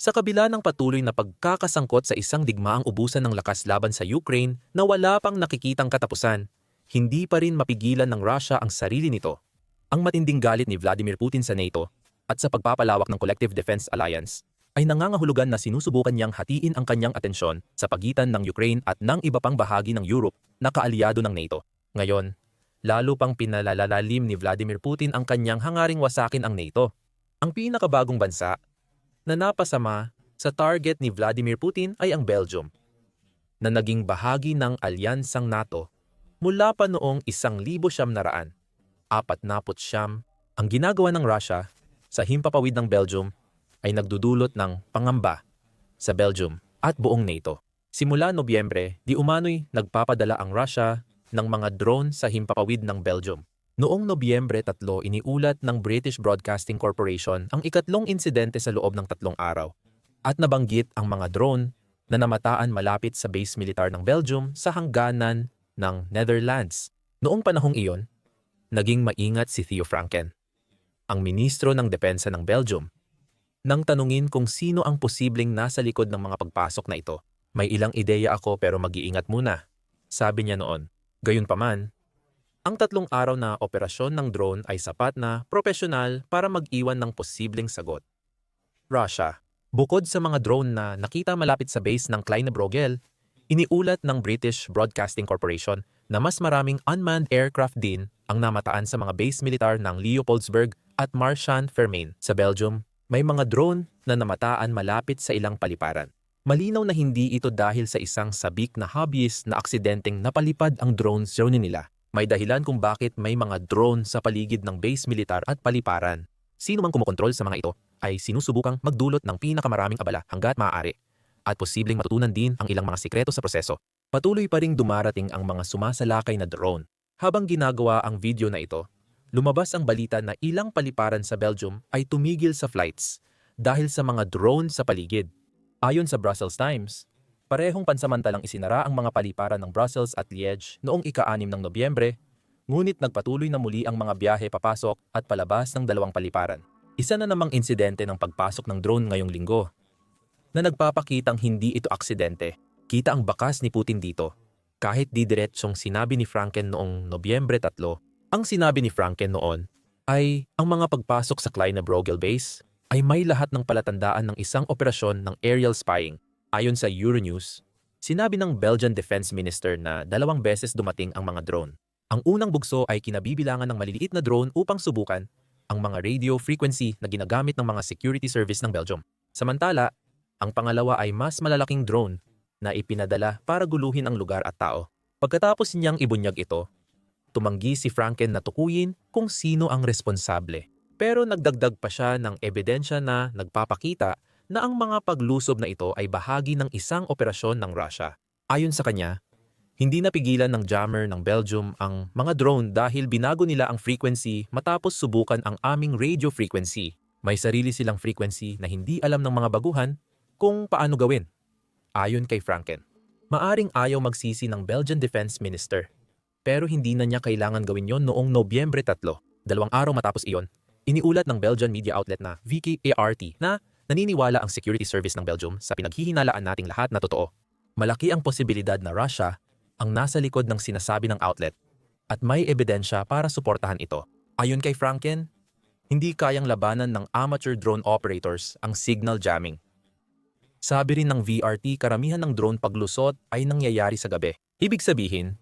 Sa kabila ng patuloy na pagkakasangkot sa isang digmaang ubusan ng lakas laban sa Ukraine na wala pang nakikitang katapusan, hindi pa rin mapigilan ng Russia ang sarili nito. Ang matinding galit ni Vladimir Putin sa NATO at sa pagpapalawak ng Collective Defense Alliance ay nangangahulugan na sinusubukan niyang hatiin ang kanyang atensyon sa pagitan ng Ukraine at ng iba pang bahagi ng Europe na kaalyado ng NATO. Ngayon, lalo pang pinalalalim ni Vladimir Putin ang kanyang hangaring wasakin ang NATO. Ang pinakabagong bansa na napasama sa target ni Vladimir Putin ay ang Belgium, na naging bahagi ng alyansang NATO mula pa noong isang libo siyam na raan, apat napot siyam. Ang ginagawa ng Russia sa himpapawid ng Belgium ay nagdudulot ng pangamba sa Belgium at buong NATO. Simula Nobyembre, di umano'y nagpapadala ang Russia ng mga drone sa himpapawid ng Belgium. Noong Nobyembre 3, iniulat ng British Broadcasting Corporation ang ikatlong insidente sa loob ng tatlong araw at nabanggit ang mga drone na namataan malapit sa base militar ng Belgium sa hangganan ng Netherlands. Noong panahong iyon, naging maingat si Theo Franken, ang ministro ng depensa ng Belgium, nang tanungin kung sino ang posibleng nasa likod ng mga pagpasok na ito. May ilang ideya ako pero mag-iingat muna, sabi niya noon. Gayunpaman, ang tatlong araw na operasyon ng drone ay sapat na profesional para mag-iwan ng posibleng sagot. Russia. Bukod sa mga drone na nakita malapit sa base ng Kleine Brogel, iniulat ng British Broadcasting Corporation na mas maraming unmanned aircraft din ang namataan sa mga base militar ng Leopoldsburg at Marchand-Fermain sa Belgium. May mga drone na namataan malapit sa ilang paliparan. Malinaw na hindi ito dahil sa isang sabik na hobbyist na aksidenteng napalipad ang drone zone nila. May dahilan kung bakit may mga drone sa paligid ng base militar at paliparan. Sino mang kumokontrol sa mga ito ay sinusubukang magdulot ng pinakamaraming abala hanggat maaari at posibleng matutunan din ang ilang mga sikreto sa proseso. Patuloy pa ring dumarating ang mga sumasalakay na drone. Habang ginagawa ang video na ito, lumabas ang balita na ilang paliparan sa Belgium ay tumigil sa flights dahil sa mga drone sa paligid. Ayon sa Brussels Times, Parehong pansamantalang isinara ang mga paliparan ng Brussels at Liège noong ika-6 ng Nobyembre, ngunit nagpatuloy na muli ang mga biyahe papasok at palabas ng dalawang paliparan. Isa na namang insidente ng pagpasok ng drone ngayong linggo na nagpapakitang hindi ito aksidente. Kita ang bakas ni Putin dito. Kahit di diretsyong sinabi ni Franken noong Nobyembre 3, ang sinabi ni Franken noon ay ang mga pagpasok sa Kleine Brogel Base ay may lahat ng palatandaan ng isang operasyon ng aerial spying Ayon sa Euronews, sinabi ng Belgian Defense Minister na dalawang beses dumating ang mga drone. Ang unang bugso ay kinabibilangan ng maliliit na drone upang subukan ang mga radio frequency na ginagamit ng mga security service ng Belgium. Samantala, ang pangalawa ay mas malalaking drone na ipinadala para guluhin ang lugar at tao. Pagkatapos niyang ibunyag ito, tumanggi si Franken na tukuyin kung sino ang responsable. Pero nagdagdag pa siya ng ebidensya na nagpapakita na ang mga paglusob na ito ay bahagi ng isang operasyon ng Russia. Ayon sa kanya, hindi napigilan ng jammer ng Belgium ang mga drone dahil binago nila ang frequency matapos subukan ang aming radio frequency. May sarili silang frequency na hindi alam ng mga baguhan kung paano gawin. Ayon kay Franken, maaring ayaw magsisi ng Belgian Defense Minister. Pero hindi na niya kailangan gawin yon noong Nobyembre 3, dalawang araw matapos iyon. Iniulat ng Belgian media outlet na VKART na naniniwala ang security service ng Belgium sa pinaghihinalaan nating lahat na totoo. Malaki ang posibilidad na Russia ang nasa likod ng sinasabi ng outlet at may ebidensya para suportahan ito. Ayon kay Franken, hindi kayang labanan ng amateur drone operators ang signal jamming. Sabi rin ng VRT karamihan ng drone paglusot ay nangyayari sa gabi. Ibig sabihin,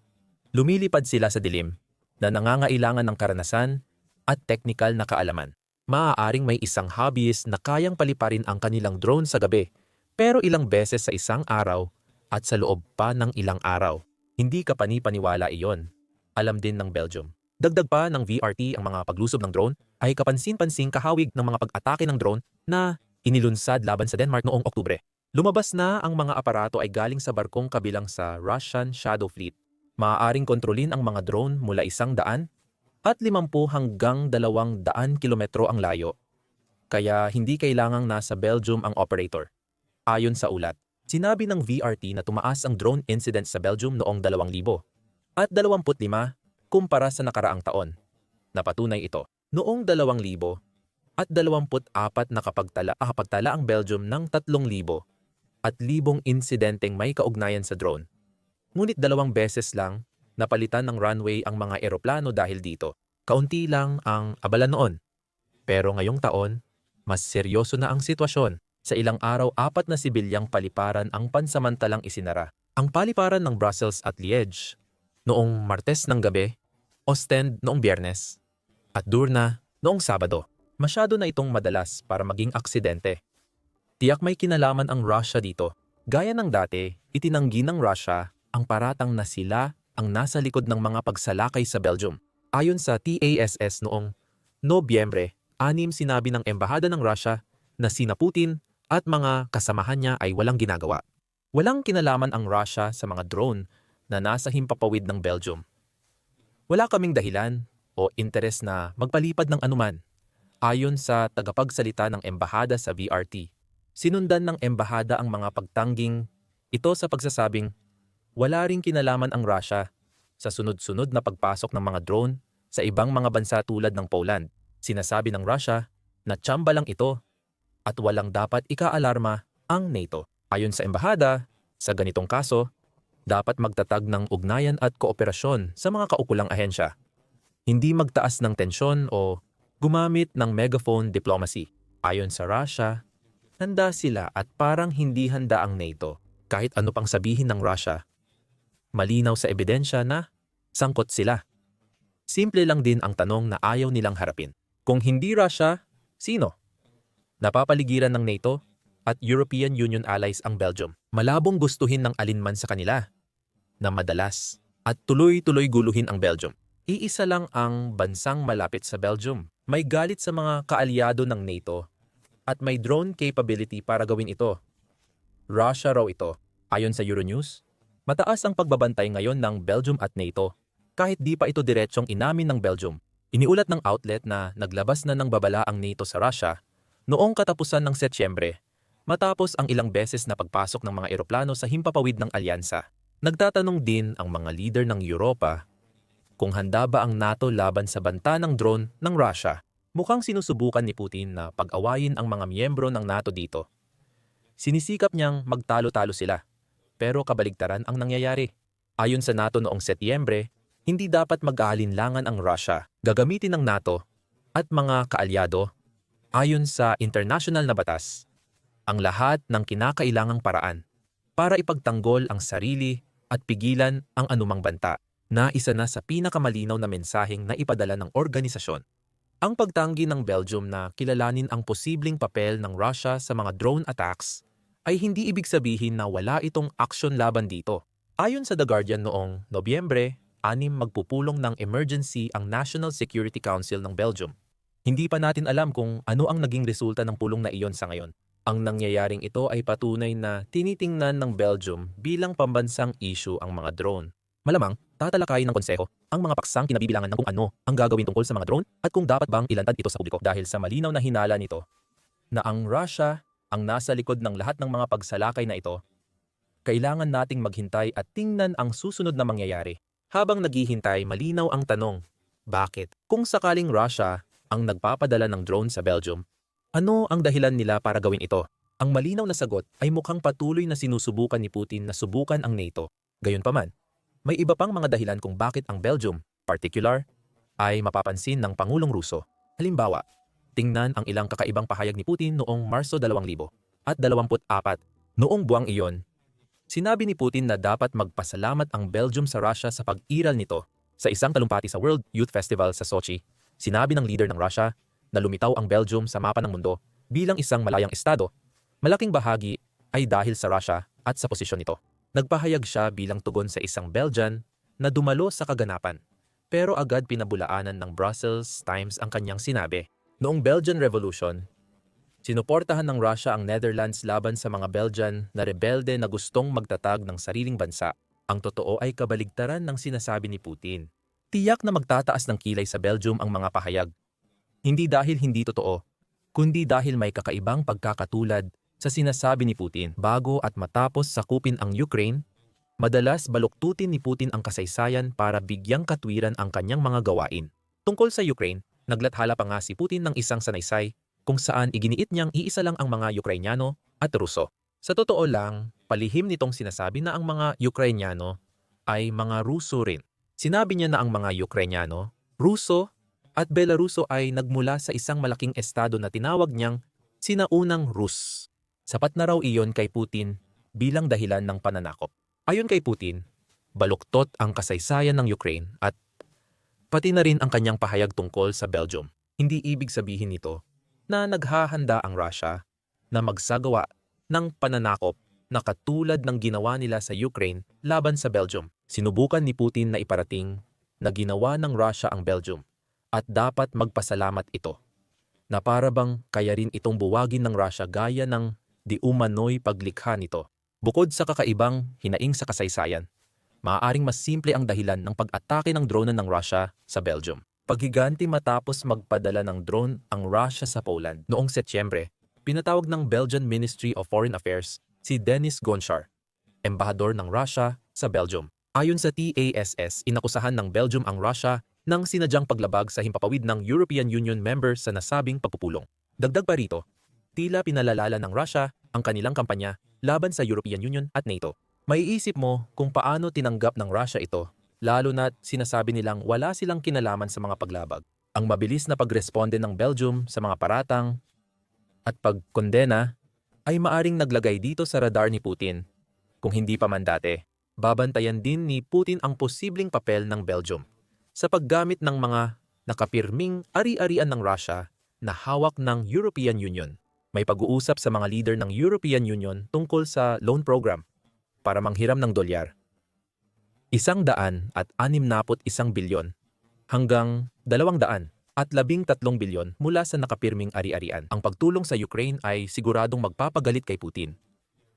lumilipad sila sa dilim na nangangailangan ng karanasan at technical na kaalaman maaaring may isang hobbyist na kayang paliparin ang kanilang drone sa gabi, pero ilang beses sa isang araw at sa loob pa ng ilang araw. Hindi ka panipaniwala iyon. Alam din ng Belgium. Dagdag pa ng VRT ang mga paglusob ng drone ay kapansin-pansing kahawig ng mga pag-atake ng drone na inilunsad laban sa Denmark noong Oktubre. Lumabas na ang mga aparato ay galing sa barkong kabilang sa Russian Shadow Fleet. Maaaring kontrolin ang mga drone mula isang daan at 50 hanggang 200 kilometro ang layo. Kaya hindi kailangang nasa Belgium ang operator. Ayon sa ulat, sinabi ng VRT na tumaas ang drone incident sa Belgium noong 2000 at 25 kumpara sa nakaraang taon. Napatunay ito. Noong 2000, at 24 na kapagtala, ah, kapagtala ang Belgium ng 3,000 at libong insidenteng may kaugnayan sa drone. Ngunit dalawang beses lang napalitan ng runway ang mga eroplano dahil dito. Kaunti lang ang abala noon. Pero ngayong taon, mas seryoso na ang sitwasyon. Sa ilang araw, apat na sibilyang paliparan ang pansamantalang isinara. Ang paliparan ng Brussels at Liège noong Martes ng gabi, Ostend noong Biyernes, at Durna noong Sabado. Masyado na itong madalas para maging aksidente. Tiyak may kinalaman ang Russia dito. Gaya ng dati, itinanggi ng Russia ang paratang na sila ang nasa likod ng mga pagsalakay sa Belgium. Ayon sa TASS noong Nobyembre, anim sinabi ng Embahada ng Russia na sina Putin at mga kasamahan niya ay walang ginagawa. Walang kinalaman ang Russia sa mga drone na nasa himpapawid ng Belgium. Wala kaming dahilan o interes na magpalipad ng anuman. Ayon sa tagapagsalita ng embahada sa VRT, sinundan ng embahada ang mga pagtangging ito sa pagsasabing wala ring kinalaman ang Russia sa sunod-sunod na pagpasok ng mga drone sa ibang mga bansa tulad ng Poland. Sinasabi ng Russia na tsamba lang ito at walang dapat ikaalarma ang NATO. Ayon sa embahada, sa ganitong kaso, dapat magtatag ng ugnayan at kooperasyon sa mga kaukulang ahensya. Hindi magtaas ng tensyon o gumamit ng megaphone diplomacy. Ayon sa Russia, handa sila at parang hindi handa ang NATO kahit ano pang sabihin ng Russia. Malinaw sa ebidensya na sangkot sila. Simple lang din ang tanong na ayaw nilang harapin. Kung hindi Russia, sino? Napapaligiran ng NATO at European Union allies ang Belgium. Malabong gustuhin ng alinman sa kanila na madalas at tuloy-tuloy guluhin ang Belgium. Iisa lang ang bansang malapit sa Belgium. May galit sa mga kaalyado ng NATO at may drone capability para gawin ito. Russia raw ito. Ayon sa Euronews, mataas ang pagbabantay ngayon ng Belgium at NATO kahit di pa ito diretsyong inamin ng Belgium. Iniulat ng outlet na naglabas na ng babala ang NATO sa Russia noong katapusan ng Setyembre matapos ang ilang beses na pagpasok ng mga eroplano sa himpapawid ng alyansa. Nagtatanong din ang mga leader ng Europa kung handa ba ang NATO laban sa banta ng drone ng Russia. Mukhang sinusubukan ni Putin na pag-awayin ang mga miyembro ng NATO dito. Sinisikap niyang magtalo-talo sila, pero kabaligtaran ang nangyayari. Ayon sa NATO noong Setyembre, hindi dapat mag-aalinlangan ang Russia. Gagamitin ng NATO at mga kaalyado ayon sa international na batas ang lahat ng kinakailangang paraan para ipagtanggol ang sarili at pigilan ang anumang banta na isa na sa pinakamalinaw na mensaheng na ipadala ng organisasyon. Ang pagtanggi ng Belgium na kilalanin ang posibleng papel ng Russia sa mga drone attacks ay hindi ibig sabihin na wala itong aksyon laban dito. Ayon sa The Guardian noong Nobyembre, anim magpupulong ng emergency ang National Security Council ng Belgium. Hindi pa natin alam kung ano ang naging resulta ng pulong na iyon sa ngayon. Ang nangyayaring ito ay patunay na tinitingnan ng Belgium bilang pambansang issue ang mga drone. Malamang, tatalakayin ng konseho ang mga paksang kinabibilangan ng kung ano ang gagawin tungkol sa mga drone at kung dapat bang ilantad ito sa publiko dahil sa malinaw na hinala nito na ang Russia ang nasa likod ng lahat ng mga pagsalakay na ito, kailangan nating maghintay at tingnan ang susunod na mangyayari. Habang naghihintay, malinaw ang tanong, bakit? Kung sakaling Russia ang nagpapadala ng drone sa Belgium, ano ang dahilan nila para gawin ito? Ang malinaw na sagot ay mukhang patuloy na sinusubukan ni Putin na subukan ang NATO. Gayunpaman, may iba pang mga dahilan kung bakit ang Belgium, particular, ay mapapansin ng Pangulong Ruso. Halimbawa, tingnan ang ilang kakaibang pahayag ni Putin noong Marso 2000 at 24. Noong buwang iyon, sinabi ni Putin na dapat magpasalamat ang Belgium sa Russia sa pag-iral nito. Sa isang talumpati sa World Youth Festival sa Sochi, sinabi ng leader ng Russia na lumitaw ang Belgium sa mapa ng mundo bilang isang malayang estado. Malaking bahagi ay dahil sa Russia at sa posisyon nito. Nagpahayag siya bilang tugon sa isang Belgian na dumalo sa kaganapan. Pero agad pinabulaanan ng Brussels Times ang kanyang sinabi. Noong Belgian Revolution, sinuportahan ng Russia ang Netherlands laban sa mga Belgian na rebelde na gustong magtatag ng sariling bansa. Ang totoo ay kabaligtaran ng sinasabi ni Putin. Tiyak na magtataas ng kilay sa Belgium ang mga pahayag. Hindi dahil hindi totoo, kundi dahil may kakaibang pagkakatulad sa sinasabi ni Putin bago at matapos sakupin ang Ukraine, madalas baluktutin ni Putin ang kasaysayan para bigyang katwiran ang kanyang mga gawain. Tungkol sa Ukraine, naglathala pa nga si Putin ng isang sanaysay kung saan iginiit niyang iisa lang ang mga Ukrainyano at Ruso. Sa totoo lang, palihim nitong sinasabi na ang mga Ukrainyano ay mga Ruso rin. Sinabi niya na ang mga Ukrainyano, Ruso at Belaruso ay nagmula sa isang malaking estado na tinawag niyang sinaunang Rus. Sapat na raw iyon kay Putin bilang dahilan ng pananakop. Ayon kay Putin, baluktot ang kasaysayan ng Ukraine at pati na rin ang kanyang pahayag tungkol sa Belgium. Hindi ibig sabihin nito na naghahanda ang Russia na magsagawa ng pananakop na katulad ng ginawa nila sa Ukraine laban sa Belgium. Sinubukan ni Putin na iparating na ginawa ng Russia ang Belgium at dapat magpasalamat ito na para bang kaya rin itong buwagin ng Russia gaya ng di umano'y paglikha nito. Bukod sa kakaibang hinaing sa kasaysayan, maaaring mas simple ang dahilan ng pag-atake ng drone ng Russia sa Belgium. Paghiganti matapos magpadala ng drone ang Russia sa Poland noong Setyembre, pinatawag ng Belgian Ministry of Foreign Affairs si Denis Gonchar, embahador ng Russia sa Belgium. Ayon sa TASS, inakusahan ng Belgium ang Russia ng sinadyang paglabag sa himpapawid ng European Union member sa nasabing pagpupulong. Dagdag pa rito, tila pinalalala ng Russia ang kanilang kampanya laban sa European Union at NATO. Maiisip mo kung paano tinanggap ng Russia ito, lalo na't sinasabi nilang wala silang kinalaman sa mga paglabag. Ang mabilis na pagresponde ng Belgium sa mga paratang at pagkondena ay maaring naglagay dito sa radar ni Putin. Kung hindi pa man dati, babantayan din ni Putin ang posibleng papel ng Belgium sa paggamit ng mga nakapirming ari-arian ng Russia na hawak ng European Union. May pag-uusap sa mga leader ng European Union tungkol sa loan program para manghiram ng dolyar. Isang daan at anim napot isang bilyon hanggang dalawang daan at labing tatlong bilyon mula sa nakapirming ari-arian. Ang pagtulong sa Ukraine ay siguradong magpapagalit kay Putin.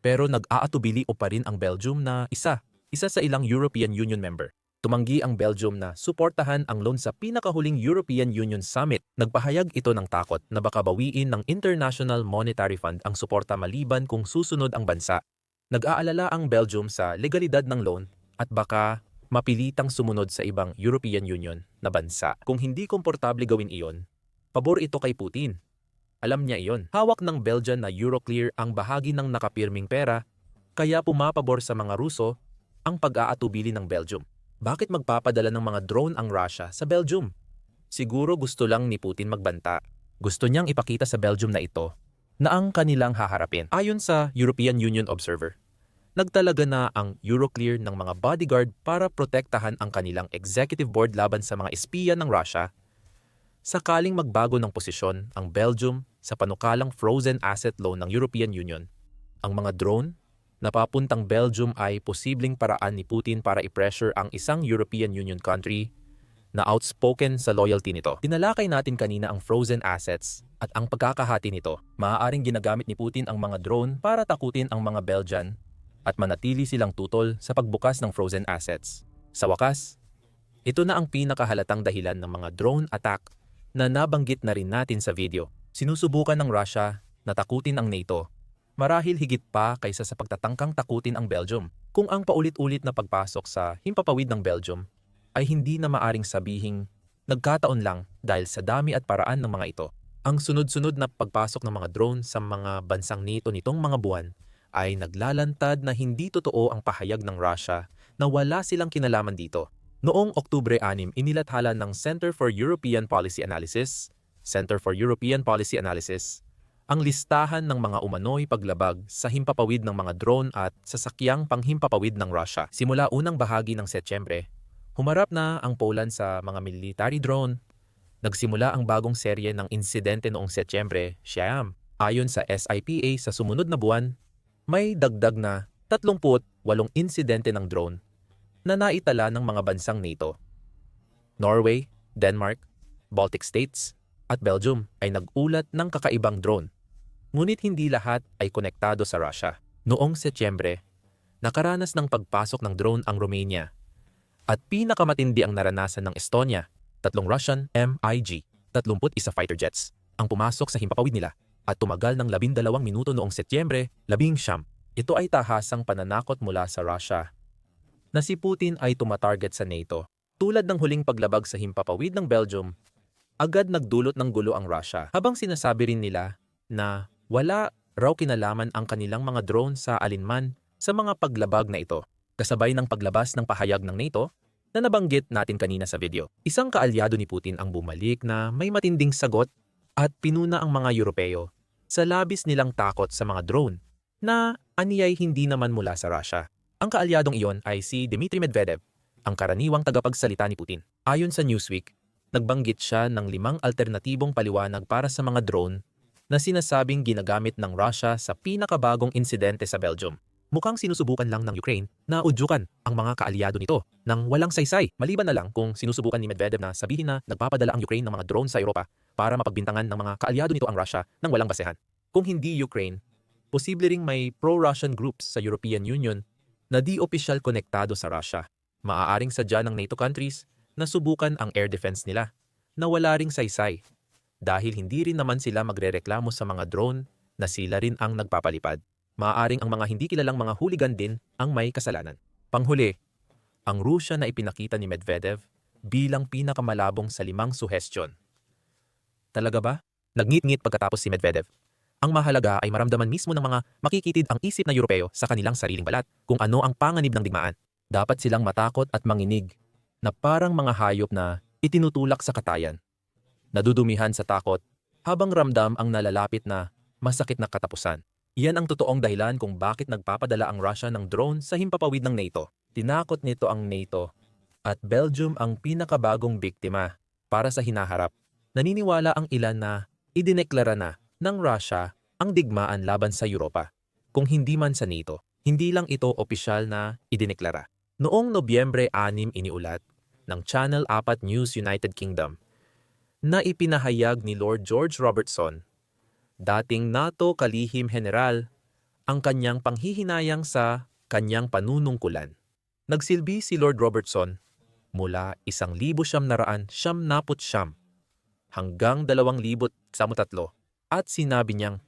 Pero nag-aatubili o pa rin ang Belgium na isa, isa sa ilang European Union member. Tumanggi ang Belgium na suportahan ang loan sa pinakahuling European Union Summit. Nagpahayag ito ng takot na baka bawiin ng International Monetary Fund ang suporta maliban kung susunod ang bansa. Nag-aalala ang Belgium sa legalidad ng loan at baka mapilitang sumunod sa ibang European Union na bansa. Kung hindi komportable gawin iyon, pabor ito kay Putin. Alam niya iyon. Hawak ng Belgian na Euroclear ang bahagi ng nakapirming pera, kaya pumapabor sa mga Ruso ang pag-aatubili ng Belgium. Bakit magpapadala ng mga drone ang Russia sa Belgium? Siguro gusto lang ni Putin magbanta. Gusto niyang ipakita sa Belgium na ito na ang kanilang haharapin. Ayon sa European Union Observer, nagtalaga na ang Euroclear ng mga bodyguard para protektahan ang kanilang executive board laban sa mga espiya ng Russia. Sakaling magbago ng posisyon ang Belgium sa panukalang frozen asset loan ng European Union, ang mga drone napapuntang Belgium ay posibleng paraan ni Putin para i-pressure ang isang European Union country na outspoken sa loyalty nito. Tinalakay natin kanina ang frozen assets at ang pagkakahati nito. Maaaring ginagamit ni Putin ang mga drone para takutin ang mga Belgian at manatili silang tutol sa pagbukas ng frozen assets. Sa wakas, ito na ang pinakahalatang dahilan ng mga drone attack na nabanggit na rin natin sa video. Sinusubukan ng Russia na takutin ang NATO marahil higit pa kaysa sa pagtatangkang takutin ang Belgium. Kung ang paulit-ulit na pagpasok sa himpapawid ng Belgium ay hindi na maaring sabihing nagkataon lang dahil sa dami at paraan ng mga ito. Ang sunod-sunod na pagpasok ng mga drone sa mga bansang NATO nitong mga buwan ay naglalantad na hindi totoo ang pahayag ng Russia na wala silang kinalaman dito. Noong Oktubre 6, inilathala ng Center for European Policy Analysis, Center for European Policy Analysis, ang listahan ng mga umano'y paglabag sa himpapawid ng mga drone at sasakyang panghimpapawid ng Russia. Simula unang bahagi ng Setyembre, humarap na ang Poland sa mga military drone. Nagsimula ang bagong serye ng insidente noong Setyembre, siyam. Ayon sa SIPA sa sumunod na buwan, may dagdag na 38 insidente ng drone na naitala ng mga bansang NATO. Norway, Denmark, Baltic States, at Belgium ay nag-ulat ng kakaibang drone. Ngunit hindi lahat ay konektado sa Russia. Noong Setyembre, nakaranas ng pagpasok ng drone ang Romania. At pinakamatindi ang naranasan ng Estonia, tatlong Russian MiG, 31 fighter jets, ang pumasok sa himpapawid nila at tumagal ng 12 minuto noong Setyembre, 11 Ito ay tahasang pananakot mula sa Russia na si Putin ay tumatarget sa NATO. Tulad ng huling paglabag sa himpapawid ng Belgium agad nagdulot ng gulo ang Russia. Habang sinasabi rin nila na wala raw kinalaman ang kanilang mga drone sa alinman sa mga paglabag na ito. Kasabay ng paglabas ng pahayag ng NATO na nabanggit natin kanina sa video. Isang kaalyado ni Putin ang bumalik na may matinding sagot at pinuna ang mga Europeo sa labis nilang takot sa mga drone na aniyay hindi naman mula sa Russia. Ang kaalyadong iyon ay si Dmitry Medvedev, ang karaniwang tagapagsalita ni Putin. Ayon sa Newsweek, nagbanggit siya ng limang alternatibong paliwanag para sa mga drone na sinasabing ginagamit ng Russia sa pinakabagong insidente sa Belgium. Mukhang sinusubukan lang ng Ukraine na udyukan ang mga kaalyado nito ng walang saysay. Maliban na lang kung sinusubukan ni Medvedev na sabihin na nagpapadala ang Ukraine ng mga drone sa Europa para mapagbintangan ng mga kaalyado nito ang Russia ng walang basehan. Kung hindi Ukraine, posible ring may pro-Russian groups sa European Union na di opisyal konektado sa Russia. Maaaring sadya ng NATO countries na subukan ang air defense nila na wala ring saysay dahil hindi rin naman sila magrereklamo sa mga drone na sila rin ang nagpapalipad. Maaaring ang mga hindi kilalang mga hooligan din ang may kasalanan. Panghuli, ang Rusya na ipinakita ni Medvedev bilang pinakamalabong sa limang suhestyon. Talaga ba? Nagngit-ngit pagkatapos si Medvedev. Ang mahalaga ay maramdaman mismo ng mga makikitid ang isip na Europeo sa kanilang sariling balat kung ano ang panganib ng digmaan. Dapat silang matakot at manginig na parang mga hayop na itinutulak sa katayan. Nadudumihan sa takot habang ramdam ang nalalapit na masakit na katapusan. Iyan ang totoong dahilan kung bakit nagpapadala ang Russia ng drone sa himpapawid ng NATO. Tinakot nito ang NATO at Belgium ang pinakabagong biktima para sa hinaharap. Naniniwala ang ilan na idineklara na ng Russia ang digmaan laban sa Europa. Kung hindi man sa NATO, hindi lang ito opisyal na idineklara. Noong Nobyembre 6 iniulat ng Channel 4 News United Kingdom na ipinahayag ni Lord George Robertson dating NATO kalihim general, ang kanyang panghihinayang sa kanyang panunungkulan. Nagsilbi si Lord Robertson mula 1,700 siyam naput siyam hanggang 2,000 samut-tatlo at sinabi niyang,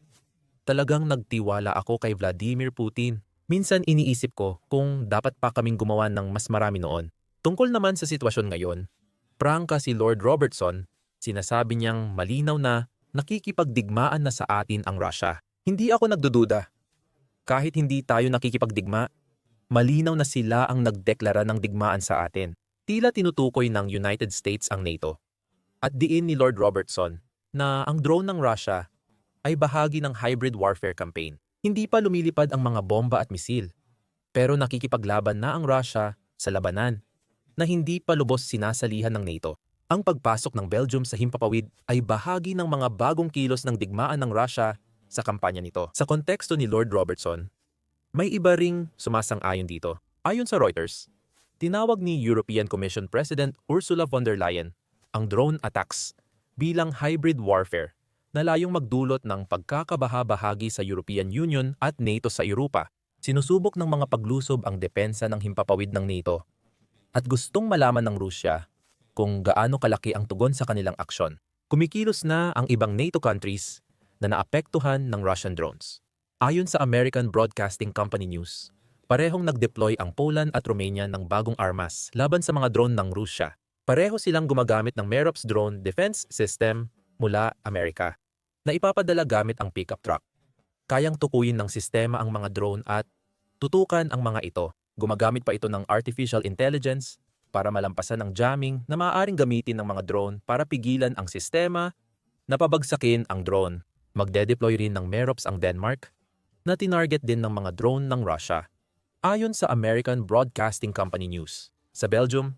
Talagang nagtiwala ako kay Vladimir Putin. Minsan iniisip ko kung dapat pa kaming gumawa ng mas marami noon. Tungkol naman sa sitwasyon ngayon, prangka si Lord Robertson, sinasabi niyang malinaw na nakikipagdigmaan na sa atin ang Russia. Hindi ako nagdududa. Kahit hindi tayo nakikipagdigma, malinaw na sila ang nagdeklara ng digmaan sa atin. Tila tinutukoy ng United States ang NATO. At diin ni Lord Robertson na ang drone ng Russia ay bahagi ng hybrid warfare campaign. Hindi pa lumilipad ang mga bomba at misil, pero nakikipaglaban na ang Russia sa labanan na hindi pa lubos sinasalihan ng NATO. Ang pagpasok ng Belgium sa himpapawid ay bahagi ng mga bagong kilos ng digmaan ng Russia sa kampanya nito. Sa konteksto ni Lord Robertson, may iba ring sumasang-ayon dito. Ayon sa Reuters, tinawag ni European Commission President Ursula von der Leyen ang drone attacks bilang hybrid warfare na layong magdulot ng pagkakabaha-bahagi sa European Union at NATO sa Europa. Sinusubok ng mga paglusob ang depensa ng himpapawid ng NATO at gustong malaman ng Rusya kung gaano kalaki ang tugon sa kanilang aksyon. Kumikilos na ang ibang NATO countries na naapektuhan ng Russian drones. Ayon sa American Broadcasting Company News, parehong nag-deploy ang Poland at Romania ng bagong armas laban sa mga drone ng Rusya. Pareho silang gumagamit ng Merops drone defense system mula Amerika na ipapadala gamit ang pickup truck. Kayang tukuyin ng sistema ang mga drone at tutukan ang mga ito. Gumagamit pa ito ng artificial intelligence para malampasan ang jamming na maaaring gamitin ng mga drone para pigilan ang sistema na pabagsakin ang drone. Magde-deploy rin ng Merops ang Denmark na tinarget din ng mga drone ng Russia. Ayon sa American Broadcasting Company News, sa Belgium,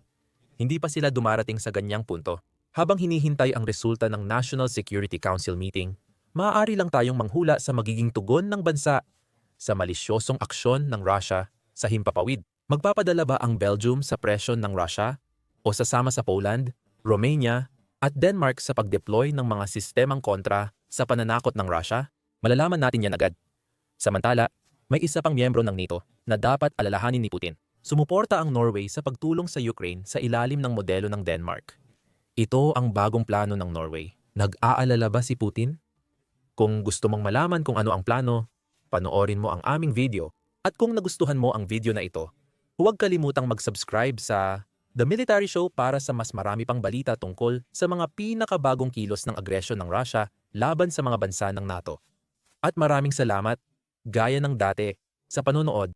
hindi pa sila dumarating sa ganyang punto. Habang hinihintay ang resulta ng National Security Council meeting, maaari lang tayong manghula sa magiging tugon ng bansa sa malisyosong aksyon ng Russia sa himpapawid. Magpapadala ba ang Belgium sa presyon ng Russia o sasama sa Poland, Romania at Denmark sa pag-deploy ng mga sistemang kontra sa pananakot ng Russia? Malalaman natin yan agad. Samantala, may isa pang miyembro ng NATO na dapat alalahanin ni Putin. Sumuporta ang Norway sa pagtulong sa Ukraine sa ilalim ng modelo ng Denmark. Ito ang bagong plano ng Norway. Nag-aalala ba si Putin? Kung gusto mong malaman kung ano ang plano, panoorin mo ang aming video. At kung nagustuhan mo ang video na ito, huwag kalimutang mag-subscribe sa The Military Show para sa mas marami pang balita tungkol sa mga pinakabagong kilos ng agresyon ng Russia laban sa mga bansa ng NATO. At maraming salamat, gaya ng dati, sa panonood.